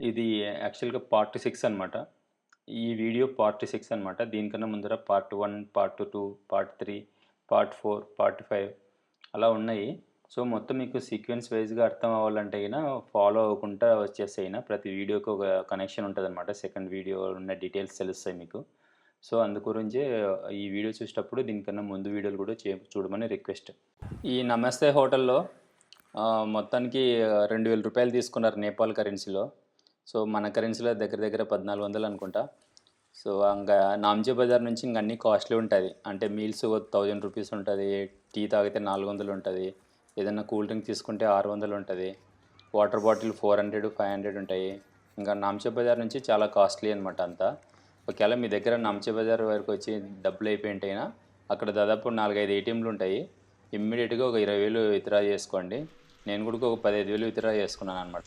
ఇది యాక్చువల్‌గా part six అనమాట. ఈ వీడియో పార్ట్ సిక్స్ అనమాట. దీనికన్నా ముందర part one part two part three part four part five అలా ఉన్నాయి. సో, మొత్తం మీకు సీక్వెన్స్ వైస్‌గా అర్థం అవ్వాలంటే అయినా ఫాలో అవ్వకుండా వచ్చేస్తే అయినా ప్రతి వీడియోకి ఒక కనెక్షన్ ఉంటదనమాట. సెకండ్ వీడియో ఉన్న డీటెయిల్స్ తెలుస్తాయి మీకు. సో, అందుగురించే ఈ వీడియో చూసేటప్పుడు దీనికన్నా ముందు వీడియోలు కూడా చే చూడమని రిక్వెస్ట్. ఈ నమస్తే హోటల్‌లో మొత్తానికి రెండు వేల రూపాయలు తీసుకున్నారు నేపాల్ కరెన్సీలో. సో, మన కరెన్సీలో దగ్గర దగ్గర 1400 అనుకుంటా. సో, ఇంకా నామ్చే బజార్ నుంచి ఇంక అన్నీ కాస్ట్‌లీ ఉంటుంది అంటే మీల్స్ థౌజండ్ రూపీస్ ఉంటుంది టీ తాగితే నాలుగు వందలు ఉంటుంది ఏదన్నా కూల్ డ్రింక్ తీసుకుంటే ఆరు వందలు ఉంటుంది వాటర్ బాటిల్ 400, 500 ఉంటాయి. ఇంకా నామ్చే బజార్ నుంచి చాలా కాస్ట్‌లీ అనమాట అంతా. ఒకవేళ మీ దగ్గర నామ్చే బజార్ వరకు వచ్చి డబ్బులు అయిపోయింటైనా అక్కడ దాదాపు 4, 5 ఏటీఎంలు ఉంటాయి. ఇమ్మీడియట్గా ఒక ఇరవై వేలు విత్‌డ్రా చేసుకోండి. నేను కూడా ఒక 15,000 విత్‌డ్రా చేసుకున్నాననమాట.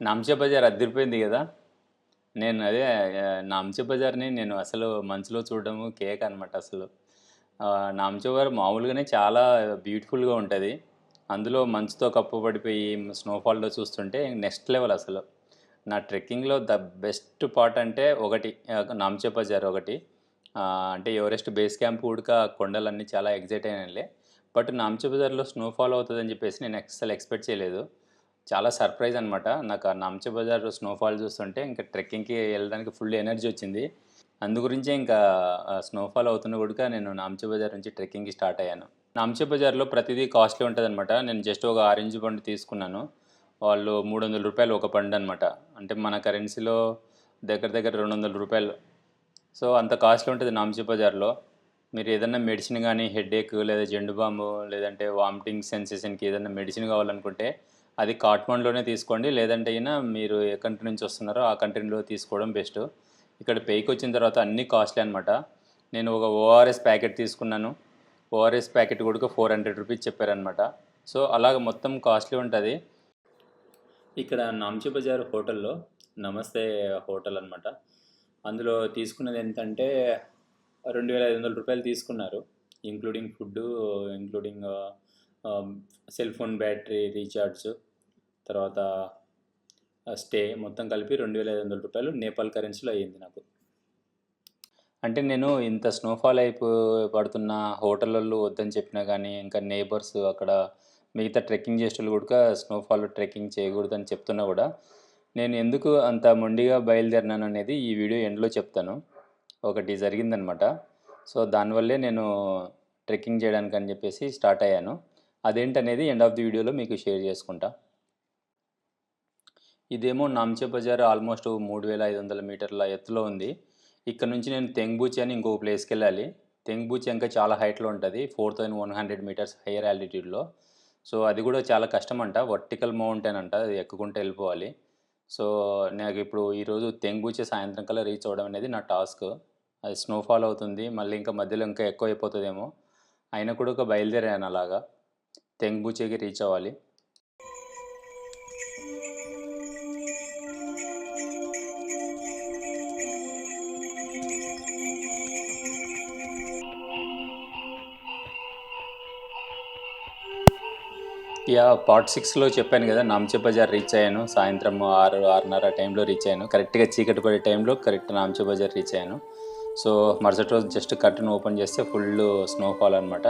నామ్చే బజార్ అదిరిపోయింది కదా! నేను అదే ఆహ్, నామ్చే బజార్‌ని నేను అసలు మంచులో చూడడము కేక్ అనమాట అసలు. ఆహ్, బజార్ మామూలుగానే చాలా బ్యూటిఫుల్‌గా ఉంటుంది అందులో మంచుతో కప్పబడిపోయి స్నోఫాల్‌లో చూస్తుంటే నెక్స్ట్ లెవెల్ అసలు. నా ట్రెక్కింగ్‌లో ద బెస్ట్ పార్ట్ అంటే ఒకటి ఆహ్, నామ్చే బజార్ ఒకటి. అంటే ఎవరెస్ట్ బేస్ క్యాంప్ కూడక కొండలన్నీ చాలా ఎగ్జైట్ అయ్యానులే. బట్ నామ్చే బజార్‌లో స్నోఫాల్ అవుతుందని చెప్పేసి నేను అస్సలు ఎక్స్‌పెక్ట్ చేయలేదు. చాలా సర్ప్రైజ్ అనమాట. నాకు ఆ నామ్చే బజార్ స్నోఫాల్ చూస్తుంటే ఇంకా ట్రెక్కింగ్‌కి వెళ్ళడానికి ఫుల్ ఎనర్జీ వచ్చింది. అందు గురించే ఇంకా స్నోఫాల్ అవుతున్న కూడా నేను నామ్చే బజార్ నుంచి ట్రెక్కింగ్‌కి స్టార్ట్ అయ్యాను. నామ్చే బజార్‌లో ప్రతిదీ కాస్ట్‌లీ ఉంటుంది అనమాట నేను జస్ట్ ఒక ఆరెంజ్ పండు తీసుకున్నాను. వాళ్ళు మూడొందల రూపాయలు ఒక పండు అనమాట. అంటే మన కరెన్సీలో దగ్గర దగ్గర రెండు వందల రూపాయలు సో, అంత కాస్ట్‌లీ ఉంటుంది నామ్చే బజార్‌లో. మీరు ఏదన్నా మెడిసిన్ కానీ హెడేక్ లేదా జెండు బాంబు లేదంటే వామిటింగ్ సెన్సేషన్‌కి ఏదైనా మెడిసిన్ కావాలనుకుంటే అది కాట్మండ్‌లోనే తీసుకోండి. లేదంటే అయినా మీరు ఏ కంట్రీ నుంచి వస్తున్నారో ఆ కంట్రీలో తీసుకోవడం బెస్ట్. ఇక్కడ పైకొచ్చిన తర్వాత అన్నీ కాస్ట్‌లీ అనమాట. నేను ఒక ఓఆర్ఎస్ ప్యాకెట్ తీసుకున్నాను. ఓఆర్ఎస్ ప్యాకెట్ కొడుకు ఫోర్ హండ్రెడ్ రూపీస్ చెప్పారనమాట. సో, అలాగ మొత్తం కాస్ట్‌లీ ఉంటుంది ఇక్కడ నాంచి బజార్ హోటల్‌లో నమస్తే హోటల్ అనమాట. అందులో తీసుకున్నది ఎంతంటే రూ. 2,500 తీసుకున్నారు. Including food, including cell phone battery recharge తర్వాత స్టే మొత్తం కలిపి రెండు వేల ఐదు వందల రూపాయలు నేపాల్ కరెన్సీలో అయ్యింది నాకు. అంటే నేను ఇంత స్నోఫాల్ అయిపో పడుతున్న హోటళ్ళల్లో వద్దని చెప్పినా కానీ ఇంకా నేబర్స్ అక్కడ మిగతా ట్రెక్కింగ్ చేసేటోళ్ళు కూడా స్నోఫాల్ ట్రెక్కింగ్ చేయకూడదని చెప్తున్నా కూడా, నేను ఎందుకు అంత మొండిగా బయలుదేరినాను అనేది ఈ వీడియో ఎండ్‌లో చెప్తాను. ఒకటి జరిగిందనమాట. సో, దానివల్లే నేను ట్రెక్కింగ్ చేయడానికి అని చెప్పేసి స్టార్ట్ అయ్యాను. అదేంటనేది ఎండ్ ఆఫ్ ది వీడియోలో మీకు షేర్ చేసుకుంటా. ఇదేమో నామ్చే బజార్ ఆల్మోస్ట్ 3,500 మీటర్ల ఎత్తులో ఉంది. ఇక్కడ నుంచి నేను తెంగ్బూచి అని ఇంకో ప్లేస్కి వెళ్ళాలి తెంగ్బూచి ఇంకా చాలా హైట్‌లో ఉంటుంది four thousand one hundred meters higher ఆల్టిట్యూడ్‌లో. So, అది కూడా చాలా కష్టం అంట వర్టికల్ మౌంటైన్ అంట. అది ఎక్కుకుంటే వెళ్ళిపోవాలి. సో, నాకు ఇప్పుడు ఈరోజు తెంగ్బూచి సాయంత్రం కల్లా రీచ్ అవ్వడం అనేది నా టాస్క్. అది స్నోఫాల్ అవుతుంది. మళ్ళీ ఇంకా మధ్యలో ఇంకా ఎక్కువ అయిపోతుందేమో అయినా కూడా ఒక బయలుదేరాను అలాగా. తెంగ్బూచికి రీచ్ అవ్వాలి. యా పార్ట్ సిక్స్లో చెప్పాను కదా నామ్చే బజార్ రీచ్ అయ్యాను. సాయంత్రం ఆరు ఆరున్నర టైంలో రీచ్ అయ్యాను. కరెక్ట్గా చీకటి పడే టైంలో కరెక్ట్ నాంచె బజార్ రీచ్ అయ్యాను. సో మరుసటి రోజు జస్ట్ కర్టన్ ఓపెన్ చేస్తే ఫుల్ స్నోఫాల్ అనమాట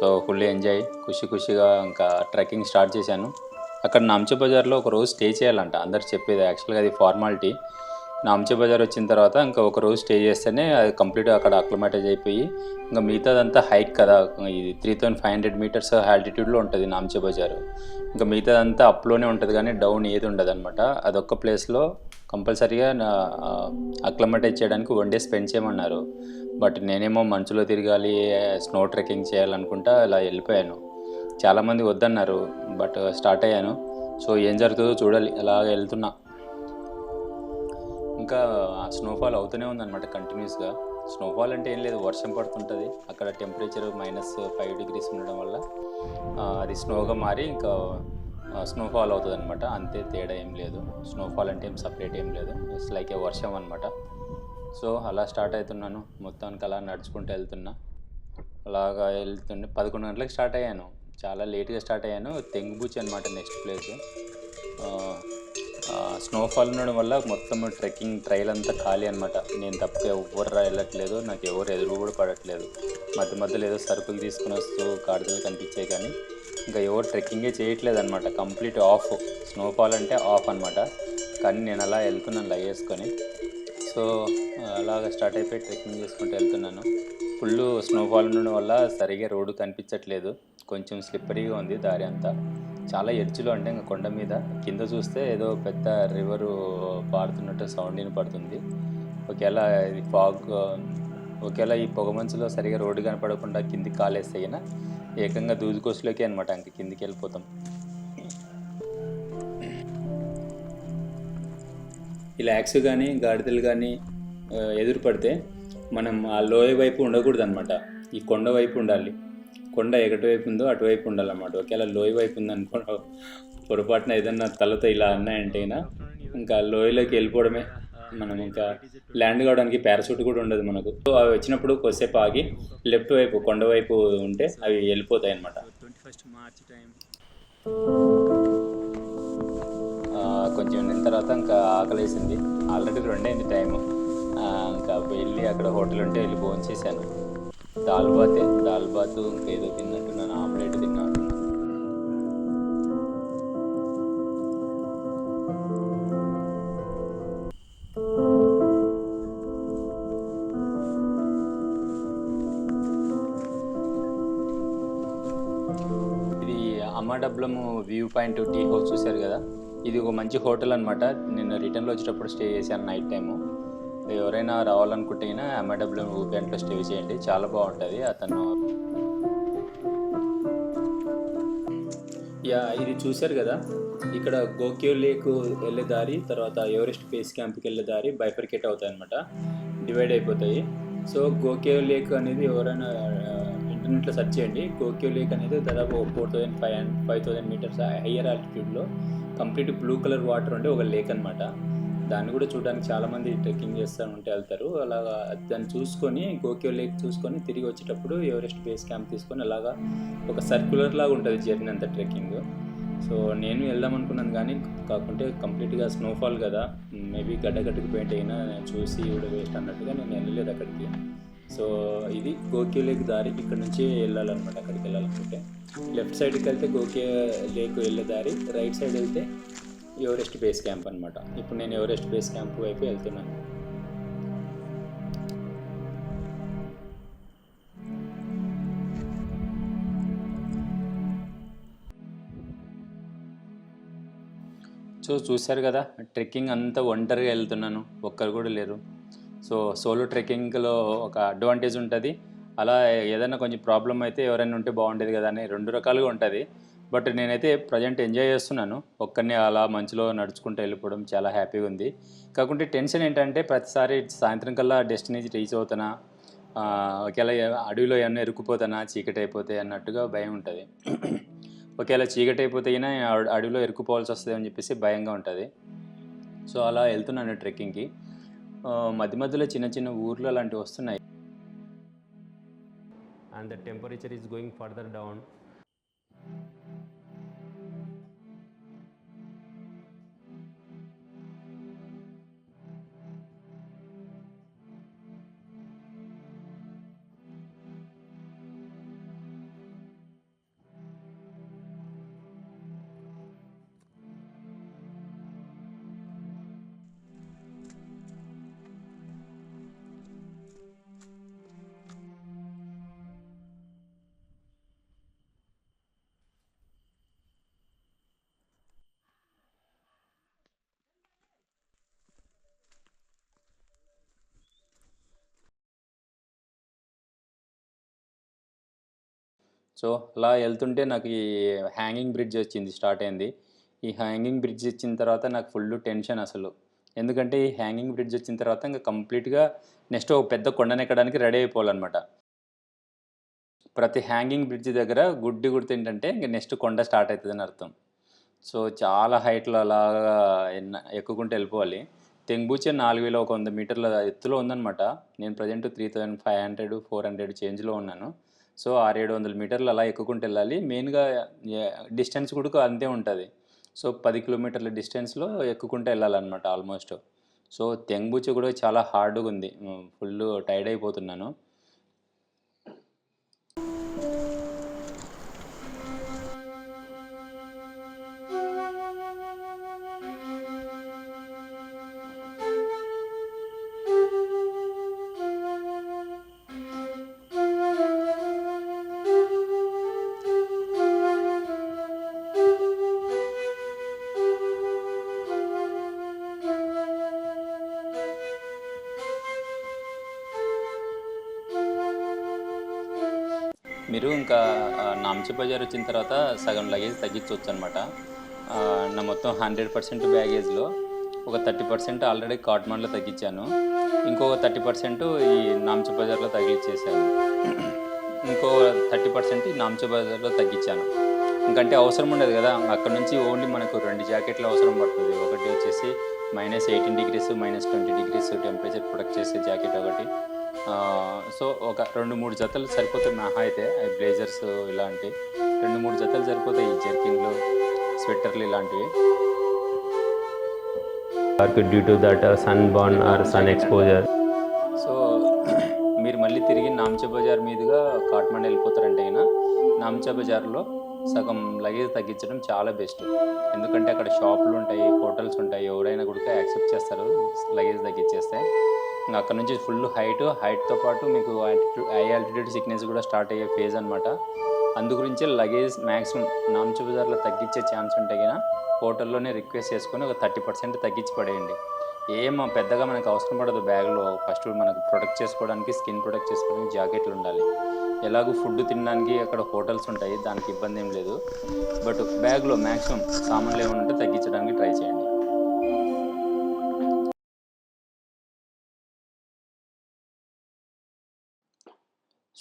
సో ఫుల్ ఎంజాయ్ ఖుషి ఖుషిగా ఇంకా ట్రెక్కింగ్ స్టార్ట్ చేశాను. అక్కడ నామ్చే బజార్లో ఒక రోజు స్టే చేయాలంట. అందరు చెప్పేది యాక్చువల్గా అది ఫార్మాలిటీ నాంచె బజార్ వచ్చిన తర్వాత ఇంకా ఒక రోజు స్టే చేస్తేనే అది కంప్లీట్గా అక్కడ అక్లమేటైజ్ అయిపోయి ఇంకా మిగతాదంతా హైక్ కదా ఇది three thousand five hundred meters ఆల్టిట్యూడ్లో ఉంటుంది నాంచె బజార్. ఇంకా మిగతాదంతా అప్లోనే ఉంటుంది కానీ డౌన్ ఏది ఉండదు అనమాట అదొక్క ప్లేస్లో కంపల్సరీగా అక్లమేటైజ్ చేయడానికి వన్ డే స్పెండ్ చేయమన్నారు. బట్ నేనేమో మంచులో తిరగాలి స్నో ట్రెక్కింగ్ చేయాలనుకుంటా అలా వెళ్ళిపోయాను. చాలామంది వద్దన్నారు బట్ స్టార్ట్ అయ్యాను. సో ఏం జరుగుతుందో చూడాలి అలాగ వెళ్తున్నా. ఇంకా స్నోఫాల్ అవుతూనే ఉందన్నమాట కంటిన్యూస్గా స్నోఫాల్ అంటే ఏం లేదు వర్షం పడుతుంటుంది. అక్కడ టెంపరేచర్ మైనస్ ఫైవ్ డిగ్రీస్ ఉండడం వల్ల అది స్నోగా మారి ఇంకా స్నోఫాల్ అవుతుంది అనమాట అంతే తేడా ఏం లేదు. స్నోఫాల్ అంటే ఏం సపరేట్ ఏం లేదు. ఇట్స్ లైక్ ఏ వర్షం అనమాట సో అలా స్టార్ట్ అవుతున్నాను. మొత్తానికి అలా నడుచుకుంటూ వెళ్తున్నా. అలాగా వెళ్తుండే పదకొండు గంటలకు స్టార్ట్ అయ్యాను. చాలా లేట్గా స్టార్ట్ అయ్యాను. తెంగుబూచి అనమాట నెక్స్ట్ ప్లేస్ స్నోఫాల్ ఉండడం వల్ల మొత్తం ట్రెక్కింగ్ ట్రైల్ అంతా ఖాళీ అనమాట నేను తప్ప ఎవరు వెళ్ళట్లేదు నాకు ఎవరు ఎదురు కూడా పడట్లేదు. మధ్య మధ్యలో ఏదో సరుకులు తీసుకుని వస్తూ గాడిదలు కనిపించాయి కానీ ఇంకా ఎవరు ట్రెక్కింగే చేయట్లేదు అనమాట కంప్లీట్ ఆఫ్ స్నోఫాల్ అంటే ఆఫ్ అనమాట కానీ నేను అలా వెళ్తున్నాను లై వేసుకొని. సో అలాగ స్టార్ట్ అయిపోయి ట్రెక్కింగ్ చేసుకుంటూ వెళ్తున్నాను. ఫుల్ స్నోఫాల్ ఉండడం వల్ల సరిగా రోడ్డు కనిపించట్లేదు. కొంచెం స్లిప్పరీగా ఉంది దారి అంతా. చాలా ఎడ్జ్లో అంటే ఇంకా కొండ మీద. కింద చూస్తే ఏదో పెద్ద రివరు పారుతున్నట్టు సౌండ్ వినపడుతుంది ఒకవేళ ఇది ఫాగ్ ఒకవేళ ఈ పొగ మంచులో సరిగా రోడ్డు కనపడకుండా కిందికి కాలేస్తే అయినా ఏకంగా దూదుకోసులోకి అనమాట ఇంక కిందికి వెళ్ళిపోతాం ఈ ల్యాక్స్ కానీ గాడిదలు కానీ ఎదురు పడితే మనం ఆ లోయ వైపు ఉండకూడదు అనమాట ఈ కొండ వైపు ఉండాలి. కొండ ఎగటి వైపు ఉందో అటువైపు ఉండాలన్నమాట. ఒకవేళ లోయ వైపు ఉందనుకో పొరపాటున ఏదన్నా తలతో ఇలా అన్నాయంటే అయినా ఇంకా లోయలోకి వెళ్ళిపోవడమే. మనం ఇంకా ల్యాండ్ కావడానికి పారాషూట్ కూడా ఉండదు మనకు. సో అవి వచ్చినప్పుడు కొద్దిసేపు ఆగి లెఫ్ట్ వైపు కొండ వైపు ఉంటే అవి వెళ్ళిపోతాయి అనమాట ఫస్ట్ టైం కొంచెం నిన్న తర్వాత ఇంకా ఆకలేసింది. ఆల్రెడీ రెండైంది టైము. ఇంకా వెళ్ళి అక్కడ హోటల్ ఉంటే వెళ్ళి భోజనం చేశాను. దాల్ బాతే దాల్ బాత్ ఇంకేదో తిన్నట్టున్నాను ఆమ్లెట్ తిన్నాను ఇది అమ్మడబ్లము వ్యూ పాయింట్ టీ హౌస్ చూశారు కదా? ఇది ఒక మంచి హోటల్ అనమాట నేను రిటర్న్లో వచ్చేటప్పుడు స్టే చేశాను నైట్ టైము. ఎవరైనా రావాలనుకుంటే ఎంఐడబ్ల్యూ అమ్మాడబ్లం స్టే చేయండి. చాలా బాగుంటుంది. అతను యా ఇది చూశారు కదా? ఇక్కడ గోక్యో లేక్ వెళ్ళే దారి తర్వాత ఎవరెస్ట్ బేస్ క్యాంప్కి వెళ్ళే దారి బైఫర్కేట్ అవుతాయి అనమాట డివైడ్ అయిపోతాయి. సో గోక్యో లేక్ అనేది ఎవరైనా ఇంటర్నెట్లో సెర్చ్ చేయండి. గోక్యో లేక్ అనేది దాదాపు four thousand five five thousand meters higher ఆల్టిట్యూడ్లో. Complete blue colour water ఉండే ఒక లేక్ అనమాట దాన్ని కూడా చూడడానికి చాలామంది ట్రెక్కింగ్ చేస్తూ ఉంటే వెళ్తారు. అలాగా దాన్ని చూసుకొని గోక్యో లేక్ చూసుకొని తిరిగి వచ్చేటప్పుడు ఎవరెస్ట్ బేస్ క్యాంప్ తీసుకొని అలాగా ఒక సర్క్యులర్ లాగా ఉంటుంది జర్నీ అంతా ట్రెక్కింగ్. సో నేను వెళ్దాం అనుకున్నాను కానీ కాకుంటే కంప్లీట్గా స్నోఫాల్ కదా. మేబీ గడ్డగట్టుకు పెయింట్ అయినా నేను చూసి కూడా వేస్ట్ అన్నట్టుగా నేను వెళ్ళలేదు అక్కడికి. సో ఇది గోక్యో లేక్ దారి ఇక్కడ నుంచి వెళ్ళాలన్నమాట అక్కడికి వెళ్ళాలనుకుంటే. లెఫ్ట్ సైడ్కి వెళ్తే గోక్యో లేక్ వెళ్ళే దారి రైట్ సైడ్ వెళ్తే ఎవరెస్ట్ బేస్ క్యాంప్ అనమాట ఇప్పుడు నేను ఎవరెస్ట్ బేస్ క్యాంప్ వైపు వెళ్తున్నాను. సో చూశారు కదా ట్రెక్కింగ్ అంతా ఒంటరిగా వెళ్తున్నాను ఒక్కరు కూడా లేరు. సో సోలో ట్రెక్కింగ్లో ఒక అడ్వాంటేజ్ ఉంటుంది. అలా ఏదైనా కొంచెం ప్రాబ్లం అయితే ఎవరైనా ఉంటే బాగుండేది కదా అని రెండు రకాలుగా ఉంటుంది. బట్ నేనైతే ప్రజెంట్ ఎంజాయ్ చేస్తున్నాను. ఒక్కరిని అలా మంచులో నడుచుకుంటూ వెళ్ళిపోవడం చాలా హ్యాపీగా ఉంది. కాకుంటే టెన్షన్ ఏంటంటే ప్రతిసారి సాయంత్రం కల్లా డెస్టినేషన్ రీచ్ అవుతానా ఒకవేళ అడవిలో ఏమన్నా ఇరుక్కుపోతానా చీకటి అయిపోతే అన్నట్టుగా భయం ఉంటుంది. ఒకవేళ చీకటి అయిపోతే అయినా అడవిలో ఇరుక్కుపోవాల్సి వస్తుంది అని చెప్పేసి భయంగా ఉంటుంది. సో అలా వెళ్తున్నాను ట్రెక్కింగ్కి. మధ్య మధ్యలో చిన్న చిన్న ఊర్లు అలాంటివి వస్తున్నాయి. And the temperature is going further down so అలా వెళ్తుంటే నాకు ఈ హ్యాంగింగ్ బ్రిడ్జ్ వచ్చింది స్టార్ట్ అయింది. ఈ హ్యాంగింగ్ బ్రిడ్జ్ ఇచ్చిన తర్వాత నాకు ఫుల్ టెన్షన్ అసలు. ఎందుకంటే ఈ హ్యాంగింగ్ బ్రిడ్జ్ వచ్చిన తర్వాత ఇంకా కంప్లీట్గా నెక్స్ట్ ఒక పెద్ద కొండనెక్కడానికి రెడీ అయిపోవాలన్నమాట. ప్రతి హ్యాంగింగ్ బ్రిడ్జ్ దగ్గర గుడ్డి గుర్తు ఏంటంటే ఇంక నెక్స్ట్ కొండ స్టార్ట్ అవుతుందని అర్థం. సో చాలా హైట్లో అలాగా ఎక్కుకుంటూ వెళ్ళిపోవాలి. తెంగుచే నాలుగు వేల ఒక వంద మీటర్ల ఎత్తులో ఉందన్నమాట. నేను present three thousand five hundred four hundred చేంజ్లో ఉన్నాను. సో ఆరు ఏడు వందల మీటర్లు అలా ఎక్కుకుంటూ వెళ్ళాలి. మెయిన్గా డిస్టెన్స్ కూడా అంతే ఉంటుంది. సో పది కిలోమీటర్ల డిస్టెన్స్లో ఎక్కుకుంటూ వెళ్ళాలన్నమాట ఆల్మోస్ట్. సో తెంగుచు కూడా చాలా హార్డ్గా ఉంది. ఫుల్ టైర్డ్ అయిపోతున్నాను. మంచి బజార్ వచ్చిన తర్వాత సగం లగేజ్ తగ్గించవచ్చు అనమాట నా మొత్తం హండ్రెడ్ పర్సెంట్ బ్యాగేజ్లో ఒక థర్టీ పర్సెంట్ ఆల్రెడీ కాట్మాండ్లో తగ్గించాను. ఇంకొక థర్టీ పర్సెంట్ ఈ నాంచి బజార్లో తగ్గించేసాను ఇంకో థర్టీ పర్సెంట్ ఈ నాంచి బజార్లో తగ్గించాను. ఇంకంటే అవసరం ఉండదు కదా అక్కడ నుంచి ఓన్లీ మనకు రెండు జాకెట్లు అవసరం పడుతుంది. ఒకటి వచ్చేసి minus eighteen degrees minus twenty degrees temperature protect చేసే జాకెట్ ఒకటి. సో ఒక రెండు మూడు జతలు సరిపోతాయి మహా అయితే బ్లేజర్స్ ఇలాంటి. రెండు మూడు జతలు సరిపోతాయి ఈ జర్కిన్లు స్వెట్టర్లు ఇలాంటివి. Due to that sunburn or sun exposure so మీరు మళ్ళీ తిరిగి నాంచా బజార్ మీదుగా కాట్మండ్ వెళ్ళిపోతారంటే అయినా నాంచా బజార్లో సగం లగేజ్ తగ్గించడం చాలా బెస్ట్. ఎందుకంటే అక్కడ షాపులు ఉంటాయి హోటల్స్ ఉంటాయి ఎవరైనా కూడా యాక్సెప్ట్ చేస్తారు లగేజ్ తగ్గించేస్తే. అక్కడ నుంచి ఫుల్ హైట్ హైట్తో పాటు మీకు హై ఆల్టిట్యూడ్ సిక్నెస్ కూడా స్టార్ట్ అయ్యే ఫేజ్ అనమాట అందు గురించి లగేజ్ మ్యాక్సిమం నామ్చు బజార్లో తగ్గించే ఛాన్స్ ఉంటే కనుక హోటల్లోనే రిక్వెస్ట్ చేసుకొని ఒక థర్టీ పర్సెంట్ తగ్గించి పడేయండి. ఏం పెద్దగా మనకు అవసరం పడదు బ్యాగ్లో ఫస్ట్ మనకు ప్రొటెక్ట్ చేసుకోవడానికి స్కిన్ ప్రొటెక్ట్ చేసుకోవడానికి జాకెట్లు ఉండాలి. ఎలాగో ఫుడ్ తినడానికి అక్కడ హోటల్స్ ఉంటాయి దానికి ఇబ్బంది ఏం లేదు. బట్ బ్యాగ్లో మ్యాక్సిమం సామాన్లు ఏమైనా ఉంటే తగ్గించడానికి ట్రై చేయండి.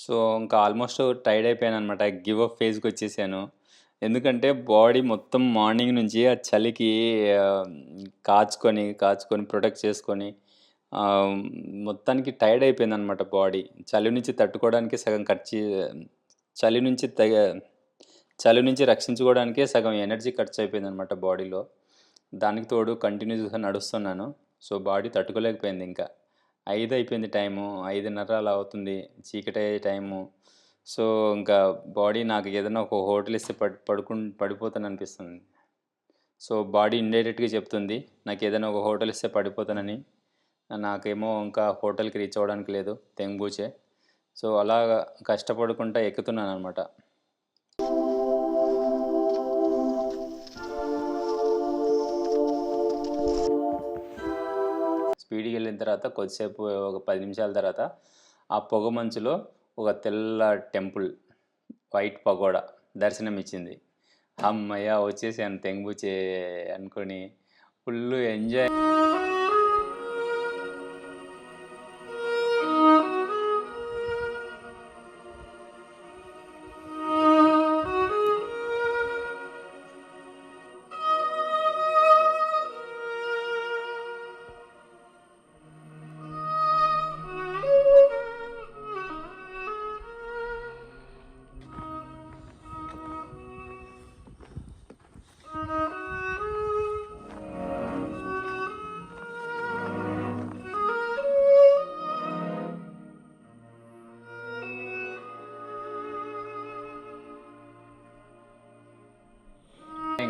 సో ఇంకా ఆల్మోస్ట్ టైర్డ్ అయిపోయాను అనమాట గివ్ అప్ ఫేజ్కి వచ్చేసాను. ఎందుకంటే బాడీ మొత్తం మార్నింగ్ నుంచి ఆ చలికి కాచుకొని కాచుకొని ప్రొటెక్ట్ చేసుకొని మొత్తానికి టైర్డ్ అయిపోయింది అనమాట బాడీ. చలి నుంచి తట్టుకోవడానికి సగం ఖర్చు చలి నుంచి తగ చలి నుంచి రక్షించుకోవడానికే సగం ఎనర్జీ ఖర్చు అయిపోయింది అనమాట బాడీలో. దానికి తోడు కంటిన్యూస్గా నడుస్తున్నాను. సో బాడీ తట్టుకోలేకపోయింది ఇంకా. ఐదు అయిపోయింది టైము ఐదున్నర అలా అవుతుంది చీకటి అయ్యే టైము. సో ఇంకా బాడీ నాకు ఏదైనా ఒక హోటల్ ఇస్తే పడు పడుకు పడిపోతాను అనిపిస్తుంది సో బాడీ ఇండైరెక్ట్గా చెప్తుంది నాకు ఏదైనా ఒక హోటల్ ఇస్తే పడిపోతానని. నాకేమో ఇంకా హోటల్కి రీచ్ అవ్వడానికి లేదు తెంగూచే సో అలా కష్టపడుకుంటా ఎక్కుతున్నాను అనమాట వెళ్ళిన తర్వాత కొద్దిసేపు ఒక పది నిమిషాల తర్వాత ఆ పొగ మంచులో ఒక తెల్ల టెంపుల్ వైట్ పగోడా దర్శనం ఇచ్చింది అమ్మయ్య వచ్చేసాను తెంగుచే అనుకొని ఫుల్ ఎంజాయ్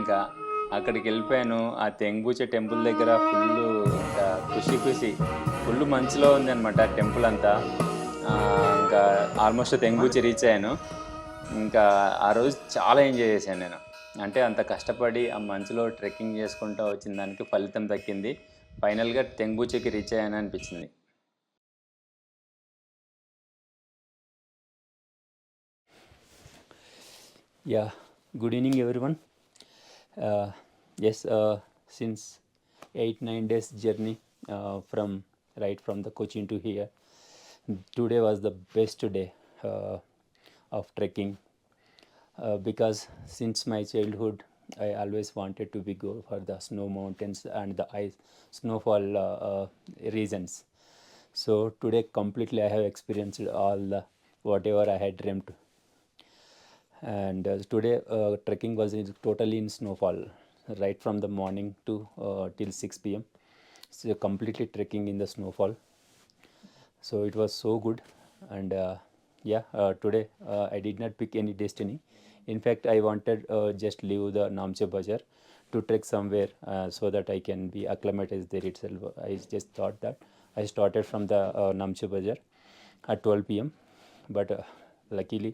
ఇంకా అక్కడికి వెళ్ళిపోయాను. ఆ తెంగుచే టెంపుల్ దగ్గర ఫుల్ ఇంకా ఖుషి ఖుషి. ఫుల్ మంచులో ఉంది అనమాట టెంపుల్ అంతా. ఇంకా ఆల్మోస్ట్ తెంగుచి రీచ్ అయ్యాను. ఇంకా ఆ రోజు చాలా ఎంజాయ్ చేశాను నేను. అంటే అంత కష్టపడి ఆ మంచులో ట్రెక్కింగ్ చేసుకుంటూ వచ్చిన దానికి ఫలితం దక్కింది. ఫైనల్గా తెంగుచికి రీచ్ అయ్యాను అనిపించింది. యా గుడ్ ఈవినింగ్ ఎవరి one yes, uh, since eight nine days journey uh, from right from the Cochin to here, today was the best day uh, of trekking uh, because since my childhood I always wanted to be go for the snow mountains and the ice snowfall uh, uh, regions. So today completely I have experienced all the whatever I had dreamt and uh, today uh, trekking was in, totally in snowfall right from the morning to uh, till 6 p.m so completely trekking in the snowfall. So it was so good. And uh, yeah uh, today uh, i did not pick any destiny. In fact i wanted uh, just leave the namche bazaar to trek somewhere uh, so that i can be acclimatized there itself. I just thought that i started from the uh, namche bazaar at 12 p.m but uh, luckily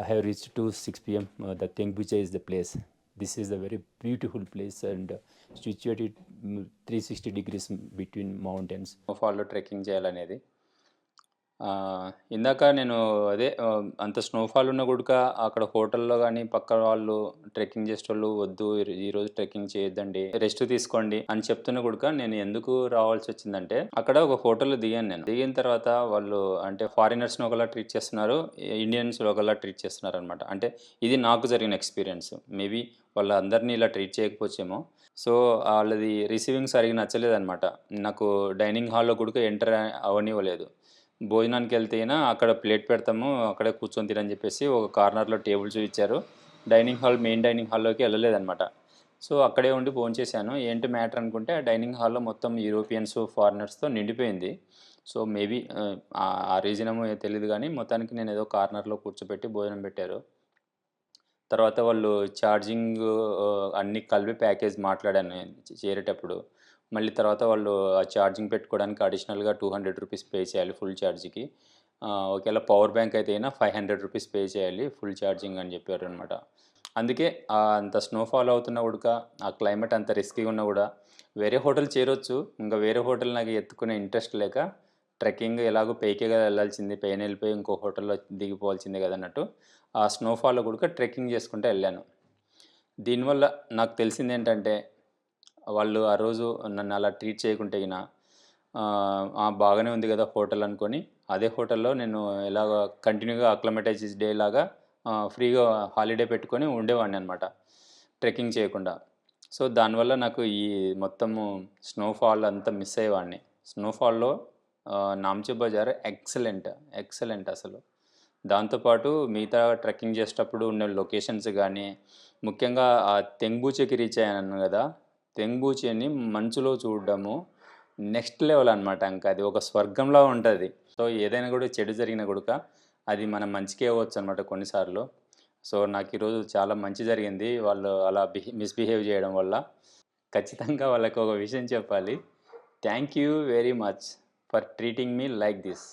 i have reached to 6 p.m uh, the tengbucha is the place this is a very beautiful place and uh, situated 360 degrees between mountains స్నోఫాల్లో trekking చేయాలనేది ఆ, ఇందాక నేను అదే అంత snowfall ఉన్న గుడక అక్కడ హోటల్లో కానీ పక్క వాళ్ళు ట్రెక్కింగ్ చేసేటోళ్ళు వద్దు ఈరోజు ట్రెక్కింగ్ చేయొద్దండి రెస్ట్ తీసుకోండి అని చెప్తున్న గుడక నేను ఎందుకు రావాల్సి వచ్చిందంటే అక్కడ ఒక హోటల్లో దిగాను నేను. దిగిన తర్వాత వాళ్ళు అంటే ఫారినర్స్ని ఒకలా ట్రీట్ చేస్తున్నారు ఇండియన్స్ ఒకలా ట్రీట్ చేస్తున్నారు అనమాట అంటే ఇది నాకు జరిగిన ఎక్స్పీరియన్స్ మేబీ వాళ్ళందరినీ ఇలా ట్రీట్ చేయకపోవచ్చేమో సో వాళ్ళది రిసీవింగ్ సరిగ్గా నచ్చలేదన్నమాట. నాకు డైనింగ్ హాల్లో కూడా ఎంటర్ అవనివ్వలేదు. భోజనానికి వెళ్తేనా అక్కడ ప్లేట్ పెడతాము అక్కడే కూర్చొని తినని చెప్పేసి ఒక కార్నర్లో టేబుల్స్ ఇచ్చారు. డైనింగ్ హాల్ మెయిన్ డైనింగ్ హాల్లోకి వెళ్ళలేదన్నమాట. సో అక్కడే ఉండి ఫోన్ చేశాను. ఏంటి మ్యాటర్ అనుకుంటే ఆ డైనింగ్ హాల్లో మొత్తం యూరోపియన్స్ ఫారినర్స్తో నిండిపోయింది. సో మేబీ ఆ రీజన్ ఏమో తెలియదు కానీ మొత్తానికి నేను ఏదో కార్నర్లో కూర్చోబెట్టి భోజనం పెట్టారు. తర్వాత వాళ్ళు ఛార్జింగ్ అన్ని కలిపి ప్యాకేజ్ మాట్లాడాను నేను చేరేటప్పుడు. మళ్ళీ తర్వాత వాళ్ళు ఆ ఛార్జింగ్ పెట్టుకోవడానికి అడిషనల్గా టూ హండ్రెడ్ రూపీస్ పే చేయాలి ఫుల్ ఛార్జ్కి. ఒకవేళ పవర్ బ్యాంక్ అయితే అయినా ఫైవ్ హండ్రెడ్ రూపీస్ పే చేయాలి ఫుల్ ఛార్జింగ్ అని చెప్పారు అనమాట అందుకే అంత స్నోఫాల్ అవుతున్నా కూడా ఆ క్లైమేట్ అంత రిస్కీగా ఉన్నా కూడా వేరే హోటల్ చేరొచ్చు. ఇంకా వేరే హోటల్ నాకు ఎత్తుకునే ఇంట్రెస్ట్ లేక ట్రెక్కింగ్ ఎలాగో పైకే కదా వెళ్ళాల్సింది పైన వెళ్ళిపోయి ఇంకో హోటల్లో దిగిపోవాల్సిందే కదా అన్నట్టు ఆ స్నోఫాల్లో కూడా ట్రెక్కింగ్ చేసుకుంటూ వెళ్ళాను. దీనివల్ల నాకు తెలిసింది ఏంటంటే వాళ్ళు ఆ రోజు నన్ను అలా ట్రీట్ చేయకుంటే గిన ఆ, బాగానే ఉంది కదా హోటల్ అనుకొని అదే హోటల్లో నేను ఎలాగ కంటిన్యూగా అక్లమటైజ్ డే లాగా ఫ్రీగా హాలిడే పెట్టుకొని ఉండేవాడిని అనమాట ట్రెక్కింగ్ చేయకుండా. సో దానివల్ల నాకు ఈ మొత్తము స్నోఫాల్ అంతా మిస్ అయ్యేవాడిని. స్నోఫాల్లో నామ్చే బజార్ ఎక్సలెంట్ ఎక్సలెంట్ అసలు. దాంతోపాటు మిగతా ట్రెక్కింగ్ చేసేటప్పుడు ఉండే లొకేషన్స్ కానీ ముఖ్యంగా ఆ తెంగ్బూచేకి రీచ్ అయ్యాను కదా తెంగూచిని మంచులో చూడడము నెక్స్ట్ లెవెల్ అనమాట ఇంకా అది. ఒక స్వర్గంలో ఉంటుంది. సో ఏదైనా కూడా చెడు జరిగిన కూడా అది మనం మంచికే అవ్వచ్చు అనమాట కొన్నిసార్లు. సో నాకు ఈరోజు చాలా మంచి జరిగింది. వాళ్ళు అలా బిహే మిస్బిహేవ్ చేయడం వల్ల ఖచ్చితంగా వాళ్ళకి ఒక విషయం చెప్పాలి. Thank you very much for treating me like this.